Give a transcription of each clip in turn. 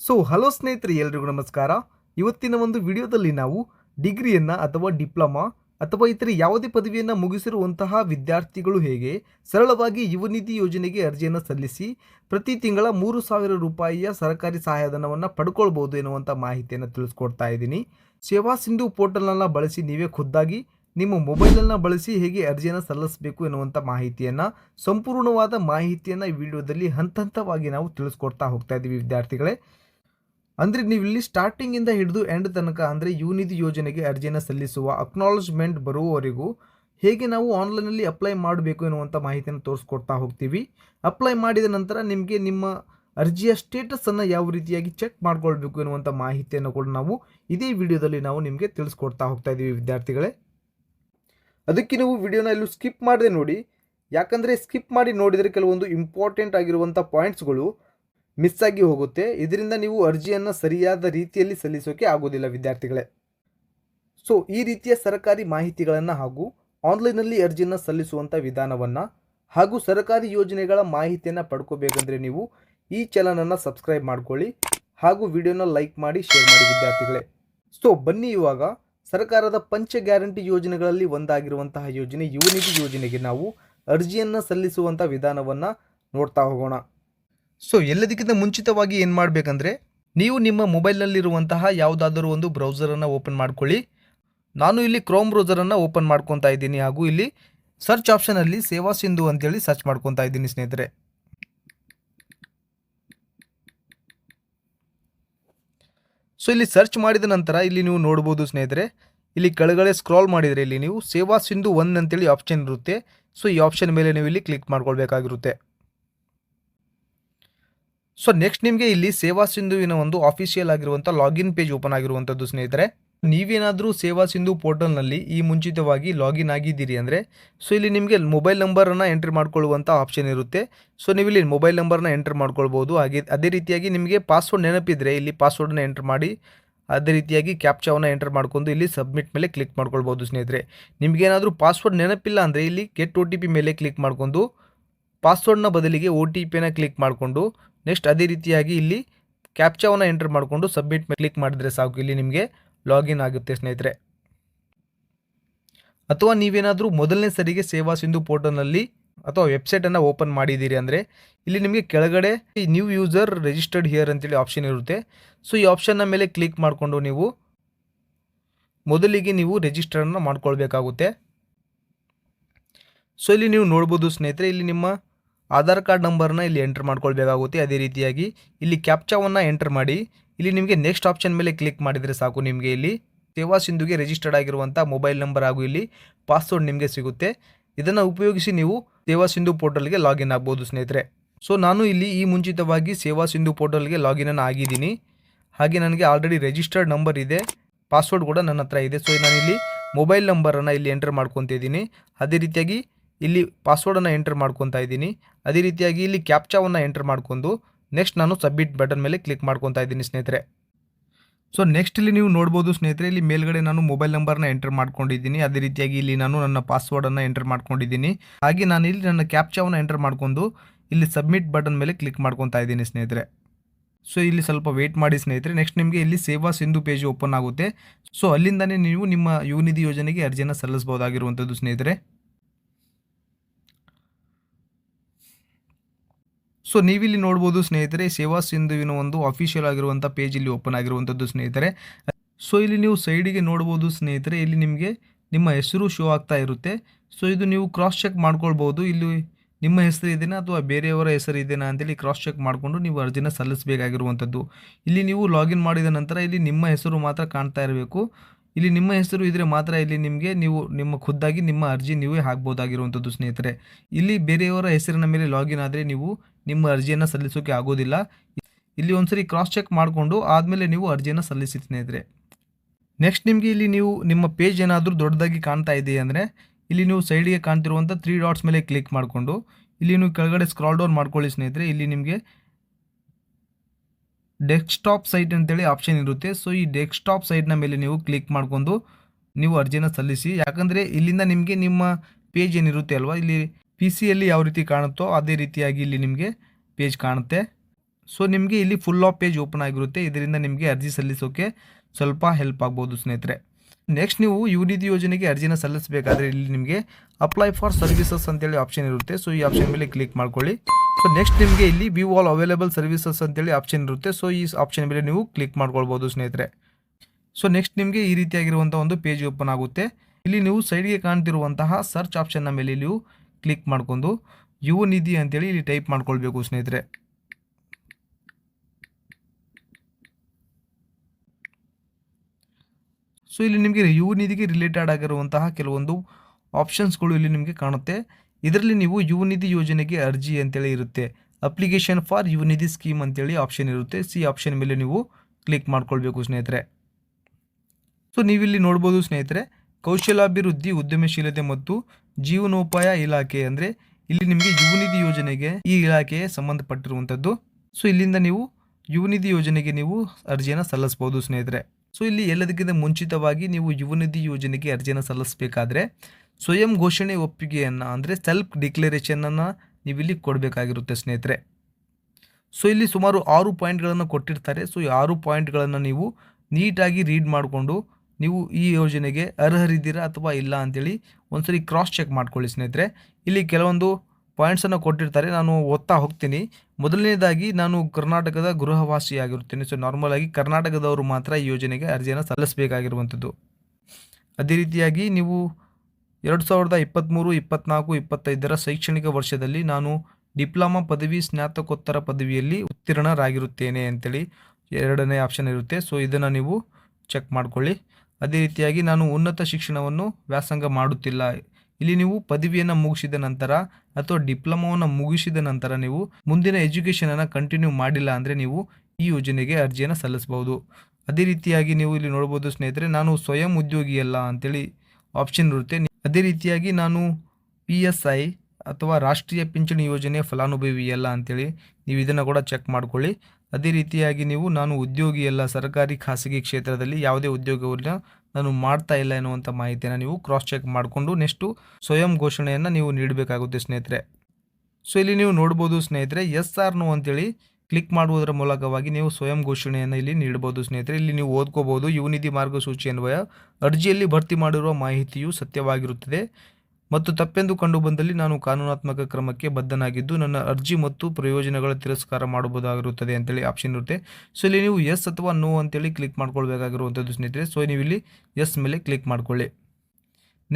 So hello ಸ್ನೇಹಿತರೆ, ಎಲ್ರಿಗೂ ನಮಸ್ಕಾರ. ಇವತ್ತಿನ ಒಂದು ವಿಡಿಯೋದಲ್ಲಿ ನಾವು ಡಿಗ್ರಿಯನ್ನು ಅಥವಾ ಡಿಪ್ಲೊಮಾ ಅಥವಾ ಇತರೆ ಯಾವುದೇ ಪದವಿಯನ್ನು ಮುಗಿಸಿರುವಂತಹ ವಿದ್ಯಾರ್ಥಿಗಳು ಹೇಗೆ ಸರಳವಾಗಿ ಯುವ ನಿಧಿ ಯೋಜನೆಗೆ ಅರ್ಜಿಯನ್ನು ಸಲ್ಲಿಸಿ ಪ್ರತಿ ತಿಂಗಳ ಮೂರು ಸಾವಿರ ರೂಪಾಯಿಯ ಸರ್ಕಾರಿ ಸಹಾಯಧನವನ್ನು ಪಡ್ಕೊಳ್ಬೋದು ಎನ್ನುವಂಥ ಮಾಹಿತಿಯನ್ನು ತಿಳಿಸ್ಕೊಡ್ತಾ ಇದ್ದೀನಿ. ಸೇವಾ ಸಿಂಧು ಪೋರ್ಟಲನ್ನು ಬಳಸಿ ನೀವೇ ಖುದ್ದಾಗಿ ನಿಮ್ಮ ಮೊಬೈಲನ್ನು ಬಳಸಿ ಹೇಗೆ ಅರ್ಜಿಯನ್ನು ಸಲ್ಲಿಸಬೇಕು ಎನ್ನುವಂಥ ಮಾಹಿತಿಯನ್ನು, ಸಂಪೂರ್ಣವಾದ ಮಾಹಿತಿಯನ್ನು ಈ ವಿಡಿಯೋದಲ್ಲಿ ಹಂತ ಹಂತವಾಗಿ ನಾವು ತಿಳಿಸ್ಕೊಡ್ತಾ ಹೋಗ್ತಾ ಇದ್ದೀವಿ ವಿದ್ಯಾರ್ಥಿಗಳೇ. ಅಂದರೆ ನೀವು ಇಲ್ಲಿ ಸ್ಟಾರ್ಟಿಂಗಿಂದ ಹಿಡಿದು ಎಂಡ್ ತನಕ ಅಂದರೆ ಯುನಿಧಿ ಯೋಜನೆಗೆ ಅರ್ಜಿಯನ್ನು ಸಲ್ಲಿಸುವ ಅಕ್ನಾಲಜ್ಮೆಂಟ್ ಬರುವವರೆಗೂ ಹೇಗೆ ನಾವು ಆನ್ಲೈನಲ್ಲಿ ಅಪ್ಲೈ ಮಾಡಬೇಕು ಎನ್ನುವಂಥ ಮಾಹಿತಿಯನ್ನು ತೋರಿಸ್ಕೊಡ್ತಾ ಹೋಗ್ತೀವಿ. ಅಪ್ಲೈ ಮಾಡಿದ ನಂತರ ನಿಮಗೆ ನಿಮ್ಮ ಅರ್ಜಿಯ ಸ್ಟೇಟಸನ್ನು ಯಾವ ರೀತಿಯಾಗಿ ಚೆಕ್ ಮಾಡ್ಕೊಳ್ಬೇಕು ಎನ್ನುವಂಥ ಮಾಹಿತಿಯನ್ನು ಕೂಡ ನಾವು ಇದೇ ವಿಡಿಯೋದಲ್ಲಿ ನಾವು ನಿಮಗೆ ತಿಳಿಸ್ಕೊಡ್ತಾ ಹೋಗ್ತಾ ಇದ್ದೀವಿ ವಿದ್ಯಾರ್ಥಿಗಳೇ. ಅದಕ್ಕೆ ನೀವು ವಿಡಿಯೋನ ಎಲ್ಲೂ ಸ್ಕಿಪ್ ಮಾಡದೆ ನೋಡಿ. ಯಾಕಂದರೆ ಸ್ಕಿಪ್ ಮಾಡಿ ನೋಡಿದರೆ ಕೆಲವೊಂದು ಇಂಪಾರ್ಟೆಂಟ್ ಆಗಿರುವಂಥ ಪಾಯಿಂಟ್ಸ್ಗಳು ಮಿಸ್ ಆಗಿ ಹೋಗುತ್ತೆ. ಇದರಿಂದ ನೀವು ಅರ್ಜಿಯನ್ನು ಸರಿಯಾದ ರೀತಿಯಲ್ಲಿ ಸಲ್ಲಿಸೋಕೆ ಆಗೋದಿಲ್ಲ ವಿದ್ಯಾರ್ಥಿಗಳೇ. ಸೊ ಈ ರೀತಿಯ ಸರ್ಕಾರಿ ಮಾಹಿತಿಗಳನ್ನು ಹಾಗೂ ಆನ್ಲೈನಲ್ಲಿ ಅರ್ಜಿಯನ್ನು ಸಲ್ಲಿಸುವಂಥ ವಿಧಾನವನ್ನು ಹಾಗೂ ಸರ್ಕಾರಿ ಯೋಜನೆಗಳ ಮಾಹಿತಿಯನ್ನು ಪಡ್ಕೋಬೇಕಂದ್ರೆ ನೀವು ಈ ಚಾನಲನ್ನು ಸಬ್ಸ್ಕ್ರೈಬ್ ಮಾಡ್ಕೊಳ್ಳಿ ಹಾಗೂ ವಿಡಿಯೋನ ಲೈಕ್ ಮಾಡಿ ಶೇರ್ ಮಾಡಿ ವಿದ್ಯಾರ್ಥಿಗಳೇ. ಸೊ ಬನ್ನಿ ಇವಾಗ ಸರ್ಕಾರದ ಪಂಚ ಗ್ಯಾರಂಟಿ ಯೋಜನೆಗಳಲ್ಲಿ ಒಂದಾಗಿರುವಂತಹ ಯೋಜನೆ ಯುವನಿಧಿ ಯೋಜನೆಗೆ ನಾವು ಅರ್ಜಿಯನ್ನು ಸಲ್ಲಿಸುವಂಥ ವಿಧಾನವನ್ನು ನೋಡ್ತಾ ಹೋಗೋಣ. ಸೊ ಎಲ್ಲದಕ್ಕಿಂತ ಮುಂಚಿತವಾಗಿ ಏನು ಮಾಡಬೇಕಂದ್ರೆ, ನೀವು ನಿಮ್ಮ ಮೊಬೈಲ್ನಲ್ಲಿರುವಂತಹ ಯಾವುದಾದರೂ ಒಂದು ಬ್ರೌಸರನ್ನು ಓಪನ್ ಮಾಡ್ಕೊಳ್ಳಿ. ನಾನು ಇಲ್ಲಿ ಕ್ರೋಮ್ ಬ್ರೌಸರನ್ನು ಓಪನ್ ಮಾಡ್ಕೊತಾ ಇದ್ದೀನಿ ಹಾಗೂ ಇಲ್ಲಿ ಸರ್ಚ್ ಆಪ್ಷನಲ್ಲಿ ಸೇವಾ ಸಿಂಧು ಅಂತೇಳಿ ಸರ್ಚ್ ಮಾಡ್ಕೊತಾ ಇದ್ದೀನಿ ಸ್ನೇಹಿತರೆ. ಸೊ ಇಲ್ಲಿ ಸರ್ಚ್ ಮಾಡಿದ ನಂತರ ಇಲ್ಲಿ ನೀವು ನೋಡ್ಬೋದು ಸ್ನೇಹಿತರೆ, ಇಲ್ಲಿ ಕೆಳಗಡೆ ಸ್ಕ್ರಾಲ್ ಮಾಡಿದರೆ ಇಲ್ಲಿ ನೀವು ಸೇವಾ ಸಿಂಧು ಒನ್ ಅಂತೇಳಿ ಆಪ್ಷನ್ ಇರುತ್ತೆ. ಸೊ ಈ ಆಪ್ಷನ್ ಮೇಲೆ ನೀವು ಇಲ್ಲಿ ಕ್ಲಿಕ್ ಮಾಡ್ಕೊಳ್ಬೇಕಾಗಿರುತ್ತೆ. ಸೊ ನೆಕ್ಸ್ಟ್ ನಿಮಗೆ ಇಲ್ಲಿ ಸೇವಾ ಸಿಂಧುವಿನ ಒಂದು ಅಫಿಷಿಯಲ್ ಆಗಿರುವಂಥ ಲಾಗಿನ್ ಪೇಜ್ ಓಪನ್ ಆಗಿರುವಂಥದ್ದು ಸ್ನೇಹಿತರೆ, ನೀವೇನಾದರೂ ಸೇವಾ ಸಿಂಧು ಪೋರ್ಟಲ್ನಲ್ಲಿ ಈ ಮುಂಚಿತವಾಗಿ ಲಾಗಿನ್ ಆಗಿದ್ದೀರಿ ಅಂದರೆ ಸೊ ಇಲ್ಲಿ ನಿಮಗೆ ಮೊಬೈಲ್ ನಂಬರನ್ನು ಎಂಟ್ರಿ ಮಾಡ್ಕೊಳ್ಳುವಂಥ ಆಪ್ಷನ್ ಇರುತ್ತೆ. ಸೊ ನೀವು ಇಲ್ಲಿ ಮೊಬೈಲ್ ನಂಬರ್ನ ಎಂಟ್ರ್ ಮಾಡ್ಕೊಳ್ಬೋದು. ಹಾಗೆ ಅದೇ ರೀತಿಯಾಗಿ ನಿಮಗೆ ಪಾಸ್ವರ್ಡ್ ನೆನಪಿದ್ರೆ ಇಲ್ಲಿ ಪಾಸ್ವರ್ಡನ್ನ ಎಂಟ್ರ್ ಮಾಡಿ, ಅದೇ ರೀತಿಯಾಗಿ ಕ್ಯಾಪ್ಚಾವನ್ನು ಎಂಟರ್ ಮಾಡ್ಕೊಂಡು ಇಲ್ಲಿ ಸಬ್ಮಿಟ್ ಮೇಲೆ ಕ್ಲಿಕ್ ಮಾಡ್ಕೊಳ್ಬೋದು ಸ್ನೇಹಿತರೆ. ನಿಮಗೇನಾದರೂ ಪಾಸ್ವರ್ಡ್ ನೆನಪಿಲ್ಲ ಅಂದರೆ ಇಲ್ಲಿ ಗೆಟ್ ಒ ಮೇಲೆ ಕ್ಲಿಕ್ ಮಾಡ್ಕೊಂಡು ಪಾಸ್ವರ್ಡ್ನ ಬದಲಿಗೆ ಒ ಟಿ ಪಿನ ಕ್ಲಿಕ್ ಮಾಡಿಕೊಂಡು ನೆಕ್ಸ್ಟ್ ಅದೇ ರೀತಿಯಾಗಿ ಇಲ್ಲಿ ಕ್ಯಾಪ್ಚಾವನ್ನು ಎಂಟರ್ ಮಾಡಿಕೊಂಡು ಸಬ್ಮಿಟ್ ಮೇಲೆ ಕ್ಲಿಕ್ ಮಾಡಿದರೆ ಸಾಕು. ಇಲ್ಲಿ ನಿಮಗೆ ಲಾಗಿನ್ ಆಗುತ್ತೆ ಸ್ನೇಹಿತರೆ. ಅಥವಾ ನೀವೇನಾದರೂ ಮೊದಲನೇ ಸರಿಗೆ ಸೇವಾ ಸಿಂಧು ಪೋರ್ಟಲ್ನಲ್ಲಿ ಅಥವಾ ವೆಬ್ಸೈಟನ್ನು ಓಪನ್ ಮಾಡಿದ್ದೀರಿ ಅಂದರೆ ಇಲ್ಲಿ ನಿಮಗೆ ಕೆಳಗಡೆ ಈ ನ್ಯೂ ಯೂಸರ್ ರಿಜಿಸ್ಟರ್ಡ್ ಹಿಯರ್ ಅಂತೇಳಿ ಆಪ್ಷನ್ ಇರುತ್ತೆ. ಸೊ ಈ ಆಪ್ಷನ್ನ ಮೇಲೆ ಕ್ಲಿಕ್ ಮಾಡಿಕೊಂಡು ನೀವು ಮೊದಲಿಗೆ ನೀವು ರಿಜಿಸ್ಟರನ್ನು ಮಾಡ್ಕೊಳ್ಬೇಕಾಗುತ್ತೆ. ಸೊ ಇಲ್ಲಿ ನೀವು ನೋಡ್ಬೋದು ಸ್ನೇಹಿತರೆ, ಇಲ್ಲಿ ನಿಮ್ಮ ಆಧಾರ್ ಕಾರ್ಡ್ ನಂಬರ್ನ ಇಲ್ಲಿ ಎಂಟರ್ ಮಾಡ್ಕೊಳ್ಬೇಕಾಗುತ್ತೆ. ಅದೇ ರೀತಿಯಾಗಿ ಇಲ್ಲಿ ಕ್ಯಾಪ್ಚಾವನ್ನು ಎಂಟರ್ ಮಾಡಿ, ಇಲ್ಲಿ ನಿಮಗೆ ನೆಕ್ಸ್ಟ್ ಆಪ್ಷನ್ ಮೇಲೆ ಕ್ಲಿಕ್ ಮಾಡಿದರೆ ಸಾಕು ನಿಮಗೆ ಇಲ್ಲಿ. ಸೇವಾ ಸಿಂಧುಗೆ ರಿಜಿಸ್ಟರ್ಡ್ ಆಗಿರುವಂಥ ಮೊಬೈಲ್ ನಂಬರ್ ಹಾಗೂ ಇಲ್ಲಿ ಪಾಸ್ವರ್ಡ್ ನಿಮಗೆ ಸಿಗುತ್ತೆ. ಇದನ್ನು ಉಪಯೋಗಿಸಿ ನೀವು ಸೇವಾ ಸಿಂಧು ಪೋರ್ಟಲ್ಗೆ ಲಾಗಿನ್ ಆಗ್ಬೋದು ಸ್ನೇಹಿತರೆ. ಸೊ ನಾನು ಇಲ್ಲಿ ಈ ಮುಂಚಿತವಾಗಿ ಸೇವಾ ಸಿಂಧು ಪೋರ್ಟಲ್ಗೆ ಲಾಗಿನ್ ಅನ್ನು ಆಗಿದ್ದೀನಿ. ಹಾಗೆ ನನಗೆ ಆಲ್ರೆಡಿ ರಿಜಿಸ್ಟರ್ಡ್ ನಂಬರ್ ಇದೆ ಪಾಸ್ವರ್ಡ್ ಕೂಡ ನನ್ನ ಹತ್ರ ಇದೆ. ಸೊ ನಾನಿಲ್ಲಿ ಮೊಬೈಲ್ ನಂಬರನ್ನು ಇಲ್ಲಿ ಎಂಟರ್ ಮಾಡ್ಕೊತಿದ್ದೀನಿ ಅದೇ ರೀತಿಯಾಗಿ ಇಲ್ಲಿ ಪಾಸ್ವರ್ಡನ್ನು ಎಂಟರ್ ಮಾಡ್ಕೊತಾ ಇದ್ದೀನಿ. ಅದೇ ರೀತಿಯಾಗಿ ಇಲ್ಲಿ ಕ್ಯಾಪ್ಚಾವನ್ನು ಎಂಟರ್ ಮಾಡ್ಕೊಂಡು ನೆಕ್ಸ್ಟ್ ನಾನು ಸಬ್ಮಿಟ್ ಬಟನ್ ಮೇಲೆ ಕ್ಲಿಕ್ ಮಾಡ್ಕೊತಾ ಇದ್ದೀನಿ ಸ್ನೇಹಿತರೆ. ಸೊ ನೆಕ್ಸ್ಟ್ ಇಲ್ಲಿ ನೀವು ನೋಡ್ಬೋದು ಸ್ನೇಹಿತರೆ, ಇಲ್ಲಿ ಮೇಲ್ಗಡೆ ನಾನು ಮೊಬೈಲ್ ನಂಬರ್ನ ಎಂಟರ್ ಮಾಡ್ಕೊಂಡಿದ್ದೀನಿ. ಅದೇ ರೀತಿಯಾಗಿ ಇಲ್ಲಿ ನಾನು ನನ್ನ ಪಾಸ್ವರ್ಡನ್ನು ಎಂಟರ್ ಮಾಡ್ಕೊಂಡಿದ್ದೀನಿ. ಹಾಗೆ ನಾನು ಇಲ್ಲಿ ನನ್ನ ಕ್ಯಾಪ್ಚಾವನ್ನು ಎಂಟರ್ ಮಾಡ್ಕೊಂಡು ಇಲ್ಲಿ ಸಬ್ಮಿಟ್ ಬಟನ್ ಮೇಲೆ ಕ್ಲಿಕ್ ಮಾಡ್ಕೊತಾ ಇದ್ದೀನಿ ಸ್ನೇಹಿತರೆ. ಸೊ ಇಲ್ಲಿ ಸ್ವಲ್ಪ ವೆಯ್ಟ್ ಮಾಡಿ ಸ್ನೇಹಿತರೆ. ನೆಕ್ಸ್ಟ್ ನಿಮಗೆ ಇಲ್ಲಿ ಸೇವಾ ಸಿಂಧು ಪೇಜ್ ಓಪನ್ ಆಗುತ್ತೆ. ಸೊ ಅಲ್ಲಿಂದನೇ ನೀವು ನಿಮ್ಮ ಯುವನಿಧಿ ಯೋಜನೆಗೆ ಅರ್ಜಿಯನ್ನು ಸಲ್ಲಿಸಬಹುದಾಗಿರುವಂಥದ್ದು ಸ್ನೇಹಿತರೆ. ಸೊ ನೀವಿಲ್ಲಿ ನೋಡ್ಬೋದು ಸ್ನೇಹಿತರೆ, ಸೇವಾ ಸಿಂಧುವಿನ ಒಂದು ಅಫಿಷಿಯಲ್ ಆಗಿರುವಂಥ ಪೇಜ್ ಇಲ್ಲಿ ಓಪನ್ ಆಗಿರುವಂಥದ್ದು ಸ್ನೇಹಿತರೆ. ಸೊ ಇಲ್ಲಿ ನೀವು ಸೈಡಿಗೆ ನೋಡ್ಬೋದು ಸ್ನೇಹಿತರೆ, ಇಲ್ಲಿ ನಿಮಗೆ ನಿಮ್ಮ ಹೆಸರು ಶೋ ಆಗ್ತಾ ಇರುತ್ತೆ. ಸೊ ಇದು ನೀವು ಕ್ರಾಸ್ ಚೆಕ್ ಮಾಡ್ಕೊಳ್ಬೋದು. ಇಲ್ಲಿ ನಿಮ್ಮ ಹೆಸರು ಇದೆಯಾ ಅಥವಾ ಬೇರೆಯವರ ಹೆಸರು ಇದೆಯಾ ಅಂತೇಳಿ ಕ್ರಾಸ್ ಚೆಕ್ ಮಾಡಿಕೊಂಡು ನೀವು ಅರ್ಜಿನ ಸಲ್ಲಿಸಬೇಕಾಗಿರುವಂಥದ್ದು. ಇಲ್ಲಿ ನೀವು ಲಾಗಿನ್ ಮಾಡಿದ ನಂತರ ಇಲ್ಲಿ ನಿಮ್ಮ ಹೆಸರು ಮಾತ್ರ ಕಾಣ್ತಾ ಇರಬೇಕು. ಇಲ್ಲಿ ನಿಮ್ಮ ಹೆಸರು ಇದ್ದರೆ ಮಾತ್ರ ಇಲ್ಲಿ ನಿಮಗೆ ನೀವು ನಿಮ್ಮ ಖುದ್ದಾಗಿ ನಿಮ್ಮ ಅರ್ಜಿ ನೀವೇ ಹಾಕ್ಬೋದಾಗಿರುವಂಥದ್ದು ಸ್ನೇಹಿತರೆ. ಇಲ್ಲಿ ಬೇರೆಯವರ ಹೆಸರಿನ ಮೇಲೆ ಲಾಗಿನ್ ಆದರೆ ನೀವು ನಿಮ್ಮ ಅರ್ಜಿಯನ್ನು ಸಲ್ಲಿಸೋಕೆ ಆಗೋದಿಲ್ಲ. ಇಲ್ಲಿ ಒಂದ್ಸರಿ ಕ್ರಾಸ್ ಚೆಕ್ ಮಾಡಿಕೊಂಡು ಆದಮೇಲೆ ನೀವು ಅರ್ಜಿಯನ್ನು ಸಲ್ಲಿಸಿ ಸ್ನೇಹಿತರೆ. ನೆಕ್ಸ್ಟ್ ನಿಮಗೆ ಇಲ್ಲಿ ನೀವು ನಿಮ್ಮ ಪೇಜ್ ಏನಾದರೂ ದೊಡ್ಡದಾಗಿ ಕಾಣ್ತಾ ಇದೆ ಅಂದರೆ ಇಲ್ಲಿ ನೀವು ಸೈಡಿಗೆ ಕಾಣ್ತಿರುವಂಥ ತ್ರೀ ಡಾಟ್ಸ್ ಮೇಲೆ ಕ್ಲಿಕ್ ಮಾಡಿಕೊಂಡು ಇಲ್ಲಿ ನೀವು ಕೆಳಗಡೆ ಸ್ಕ್ರಾಲ್ ಡೌನ್ ಮಾಡ್ಕೊಳ್ಳಿ ಸ್ನೇಹಿತರೆ. ಇಲ್ಲಿ ನಿಮಗೆ ಡೆಸ್ಕ್ಟಾಪ್ ಸೈಟ್ ಅಂತೇಳಿ ಆಪ್ಷನ್ ಇರುತ್ತೆ. ಸೊ ಈ ಡೆಸ್ಕ್ಟಾಪ್ ಸೈಟ್ನ ಮೇಲೆ ನೀವು ಕ್ಲಿಕ್ ಮಾಡ್ಕೊಂಡು ನೀವು ಅರ್ಜಿನ ಸಲ್ಲಿಸಿ. ಯಾಕಂದರೆ ಇಲ್ಲಿಂದ ನಿಮಗೆ ನಿಮ್ಮ ಪೇಜ್ ಏನಿರುತ್ತೆ ಅಲ್ವಾ? ಇಲ್ಲಿ ಪಿ ಸಿಯಲ್ಲಿ ಯಾವ ರೀತಿ ಕಾಣುತ್ತೋ ಅದೇ ರೀತಿಯಾಗಿ ಇಲ್ಲಿ ನಿಮಗೆ ಪೇಜ್ ಕಾಣುತ್ತೆ. ಸೊ ನಿಮಗೆ ಇಲ್ಲಿ ಫುಲ್ ಆಫ್ ಪೇಜ್ ಓಪನ್ ಆಗಿರುತ್ತೆ. ಇದರಿಂದ ನಿಮಗೆ ಅರ್ಜಿ ಸಲ್ಲಿಸೋಕೆ ಸ್ವಲ್ಪ ಹೆಲ್ಪ್ ಆಗ್ಬೋದು ಸ್ನೇಹಿತರೆ. ನೆಕ್ಸ್ಟ್ ನೀವು ಯು ನಿಧಿ ಯೋಜನೆಗೆ ಅರ್ಜಿನ ಸಲ್ಲಿಸಬೇಕಾದ್ರೆ ಇಲ್ಲಿ ನಿಮಗೆ ಅಪ್ಲೈ ಫಾರ್ ಸರ್ವಿಸಸ್ ಅಂತೇಳಿ ಆಪ್ಷನ್ ಇರುತ್ತೆ. ಸೊ ಈ ಆಪ್ಷನ್ ಮೇಲೆ ಕ್ಲಿಕ್ ಮಾಡ್ಕೊಳ್ಳಿ. ಸೊ ನೆಕ್ಸ್ಟ್ ನಿಮಗೆ ಇಲ್ಲಿ ವ್ಯೂ ಆಲ್ ಅವೈಲೇಬಲ್ ಸರ್ವಿಸಸ್ ಅಂತೇಳಿ ಆಪ್ಷನ್ ಇರುತ್ತೆ. ಸೊ ಈ ಆಪ್ಷನ್ ಮೇಲೆ ನೀವು ಕ್ಲಿಕ್ ಮಾಡ್ಕೊಳ್ಬೋದು ಸ್ನೇಹಿತರೆ. ಸೊ ನೆಕ್ಸ್ಟ್ ನಿಮಗೆ ಈ ರೀತಿಯಾಗಿರುವಂಥ ಒಂದು ಪೇಜ್ ಓಪನ್ ಆಗುತ್ತೆ. ಇಲ್ಲಿ ನೀವು ಸೈಡ್ಗೆ ಕಾಣ್ತಿರುವಂತಹ ಸರ್ಚ್ ಆಪ್ಷನ್ನ ಮೇಲೆ ನೀವು ಕ್ಲಿಕ್ ಮಾಡ್ಕೊಂಡು ಯುವ ನಿಧಿ ಅಂತೇಳಿ ಇಲ್ಲಿ ಟೈಪ್ ಮಾಡ್ಕೊಳ್ಬೇಕು ಸ್ನೇಹಿತರೆ. ಸೊ ಇಲ್ಲಿ ನಿಮಗೆ ಯುವ ನಿಧಿಗೆ ರಿಲೇಟೆಡ್ ಆಗಿರುವಂತಹ ಕೆಲವೊಂದು ಆಪ್ಷನ್ಸ್ಗಳು ಇಲ್ಲಿ ನಿಮಗೆ ಕಾಣುತ್ತೆ. ಇದರಲ್ಲಿ ನೀವು ಯುವನಿಧಿ ಯೋಜನೆಗೆ ಅರ್ಜಿ ಅಂತೇಳಿ ಇರುತ್ತೆ. ಅಪ್ಲಿಕೇಶನ್ ಫಾರ್ ಯುವನಿಧಿ ಸ್ಕೀಮ್ ಅಂತೇಳಿ ಆಪ್ಷನ್ ಇರುತ್ತೆ. ಸಿ ಆಪ್ಷನ್ ಮೇಲೆ ನೀವು ಕ್ಲಿಕ್ ಮಾಡ್ಕೊಳ್ಬೇಕು ಸ್ನೇಹಿತರೆ. ಸೊ ನೀವಿಲ್ಲಿ ನೋಡ್ಬೋದು ಸ್ನೇಹಿತರೆ ಕೌಶಲಾಭಿವೃದ್ಧಿ ಉದ್ಯಮಶೀಲತೆ ಮತ್ತು ಜೀವನೋಪಾಯ ಇಲಾಖೆ ಅಂದರೆ ಇಲ್ಲಿ ನಿಮಗೆ ಯುವನಿಧಿ ಯೋಜನೆಗೆ ಈ ಇಲಾಖೆಗೆ ಸಂಬಂಧಪಟ್ಟಿರುವಂಥದ್ದು. ಸೊ ಇಲ್ಲಿಂದ ನೀವು ಯುವನಿಧಿ ಯೋಜನೆಗೆ ನೀವು ಅರ್ಜಿಯನ್ನು ಸಲ್ಲಿಸ್ಬೋದು ಸ್ನೇಹಿತರೆ. ಸೊ ಇಲ್ಲಿ ಎಲ್ಲದಕ್ಕಿಂತ ಮುಂಚಿತವಾಗಿ ನೀವು ಯುವ ನಿಧಿ ಯೋಜನೆಗೆ ಅರ್ಜಿಯನ್ನು ಸಲ್ಲಿಸಬೇಕಾದ್ರೆ ಸ್ವಯಂ ಘೋಷಣೆ ಒಪ್ಪಿಗೆಯನ್ನು ಅಂದರೆ ಸೆಲ್ಫ್ ಡಿಕ್ಲರೇಷನನ್ನು ನೀವಿಲ್ಲಿ ಕೊಡಬೇಕಾಗಿರುತ್ತೆ ಸ್ನೇಹಿತರೆ. ಸೊ ಇಲ್ಲಿ ಸುಮಾರು ಆರು ಪಾಯಿಂಟ್ಗಳನ್ನು ಕೊಟ್ಟಿರ್ತಾರೆ. ಸೊ ಈ ಆರು ಪಾಯಿಂಟ್ಗಳನ್ನು ನೀವು ನೀಟಾಗಿ ರೀಡ್ ಮಾಡಿಕೊಂಡು ನೀವು ಈ ಯೋಜನೆಗೆ ಅರ್ಹರಿದ್ದೀರಾ ಅಥವಾ ಇಲ್ಲ ಅಂತೇಳಿ ಒಂದ್ಸರಿ ಕ್ರಾಸ್ ಚೆಕ್ ಮಾಡ್ಕೊಳ್ಳಿ ಸ್ನೇಹಿತರೆ. ಇಲ್ಲಿ ಕೆಲವೊಂದು ಪಾಯಿಂಟ್ಸನ್ನು ಕೊಟ್ಟಿರ್ತಾರೆ. ನಾನು ಓದ್ತಾ ಹೋಗ್ತೀನಿ. ಮೊದಲನೇದಾಗಿ ನಾನು ಕರ್ನಾಟಕದ ಗೃಹವಾಸಿಯಾಗಿರುತ್ತೇನೆ. ಸೊ ನಾರ್ಮಲ್ ಆಗಿ ಕರ್ನಾಟಕದವರು ಮಾತ್ರ ಈ ಯೋಜನೆಗೆ ಅರ್ಜಿಯನ್ನು ಸಲ್ಲಿಸಬೇಕಾಗಿರುವಂಥದ್ದು. ಅದೇ ರೀತಿಯಾಗಿ ನೀವು ಎರಡು ಸಾವಿರದ ಇಪ್ಪತ್ತ್ಮೂರು ಇಪ್ಪತ್ತ್ನಾಲ್ಕು ಇಪ್ಪತ್ತೈದರ ಶೈಕ್ಷಣಿಕ ವರ್ಷದಲ್ಲಿ ನಾನು ಡಿಪ್ಲೊಮಾ ಪದವಿ, ಸ್ನಾತಕೋತ್ತರ ಪದವಿಯಲ್ಲಿ ಉತ್ತೀರ್ಣರಾಗಿರುತ್ತೇನೆ ಅಂತೇಳಿ ಎರಡನೇ ಆಪ್ಷನ್ ಇರುತ್ತೆ. ಸೊ ಇದನ್ನು ನೀವು ಚೆಕ್ ಮಾಡಿಕೊಳ್ಳಿ. ಅದೇ ರೀತಿಯಾಗಿ ನಾನು ಉನ್ನತ ಶಿಕ್ಷಣವನ್ನು ವ್ಯಾಸಂಗ ಮಾಡುತ್ತಿಲ್ಲ. ಇಲ್ಲಿ ನೀವು ಪದವಿಯನ್ನು ಮುಗಿಸಿದ ನಂತರ ಅಥವಾ ಡಿಪ್ಲೊಮಾವನ್ನು ಮುಗಿಸಿದ ನಂತರ ನೀವು ಮುಂದಿನ ಎಜುಕೇಷನನ್ನು ಕಂಟಿನ್ಯೂ ಮಾಡಿಲ್ಲ ಅಂದರೆ ನೀವು ಈ ಯೋಜನೆಗೆ ಅರ್ಜಿಯನ್ನು ಸಲ್ಲಿಸಬಹುದು. ಅದೇ ರೀತಿಯಾಗಿ ನೀವು ಇಲ್ಲಿ ನೋಡ್ಬೋದು ಸ್ನೇಹಿತರೆ, ನಾನು ಸ್ವಯಂ ಉದ್ಯೋಗಿಯಲ್ಲ ಅಂತೇಳಿ ಆಪ್ಷನ್ ಇರುತ್ತೆ. ಅದೇ ರೀತಿಯಾಗಿ ನಾನು ಪಿ ಎಸ್ ಐ ಅಥವಾ ರಾಷ್ಟ್ರೀಯ ಪಿಂಚಣಿ ಯೋಜನೆ ಫಲಾನುಭವಿಯಲ್ಲ ಅಂತೇಳಿ ನೀವು ಇದನ್ನು ಕೂಡ ಚೆಕ್ ಮಾಡ್ಕೊಳ್ಳಿ. ಅದೇ ರೀತಿಯಾಗಿ ನೀವು, ನಾನು ಉದ್ಯೋಗಿ ಎಲ್ಲ ಸರ್ಕಾರಿ ಖಾಸಗಿ ಕ್ಷೇತ್ರದಲ್ಲಿ ಯಾವುದೇ ಉದ್ಯೋಗವನ್ನು ನಾನು ಮಾಡ್ತಾ ಇಲ್ಲ ಎನ್ನುವಂಥ ಮಾಹಿತಿಯನ್ನು ನೀವು ಕ್ರಾಸ್ ಚೆಕ್ ಮಾಡಿಕೊಂಡು ನೆಕ್ಸ್ಟು ಸ್ವಯಂ ಘೋಷಣೆಯನ್ನು ನೀವು ನೀಡಬೇಕಾಗುತ್ತೆ ಸ್ನೇಹಿತರೆ. ಸೊ ಇಲ್ಲಿ ನೀವು ನೋಡ್ಬೋದು ಸ್ನೇಹಿತರೆ ಎಸ್ ಆರ್ ನೋ ಅಂತೇಳಿ ಕ್ಲಿಕ್ ಮಾಡುವುದರ ಮೂಲಕವಾಗಿ ನೀವು ಸ್ವಯಂ ಘೋಷಣೆಯನ್ನು ಇಲ್ಲಿ ನೀಡಬಹುದು ಸ್ನೇಹಿತರೆ. ಇಲ್ಲಿ ನೀವು ಓದ್ಕೋಬಹುದು ಯುವನಿಧಿ ಮಾರ್ಗಸೂಚಿ ಅನ್ವಯ ಅರ್ಜಿಯಲ್ಲಿ ಭರ್ತಿ ಮಾಡಿರುವ ಮಾಹಿತಿಯು ಸತ್ಯವಾಗಿರುತ್ತದೆ. ಮತ್ತು ತಪ್ಪೆಂದು ಕಂಡುಬಂದಲ್ಲಿ ನಾನು ಕಾನೂನಾತ್ಮಕ ಕ್ರಮಕ್ಕೆ ಬದ್ಧನಾಗಿದ್ದು, ನನ್ನ ಅರ್ಜಿ ಮತ್ತು ಪ್ರಯೋಜನಗಳ ತಿರಸ್ಕಾರ ಮಾಡಬಹುದಾಗಿರುತ್ತದೆ ಅಂತೇಳಿ ಆಪ್ಷನ್ ಇರುತ್ತೆ. ಸೊ ಇಲ್ಲಿ ನೀವು ಎಸ್ ಅಥವಾ ನೋ ಅಂತೇಳಿ ಕ್ಲಿಕ್ ಮಾಡ್ಕೊಳ್ಬೇಕಾಗಿರುವಂಥದ್ದು ಸ್ನೇಹಿತರೆ. ಸೊ ನೀವು ಇಲ್ಲಿ ಎಸ್ ಮೇಲೆ ಕ್ಲಿಕ್ ಮಾಡ್ಕೊಳ್ಳಿ.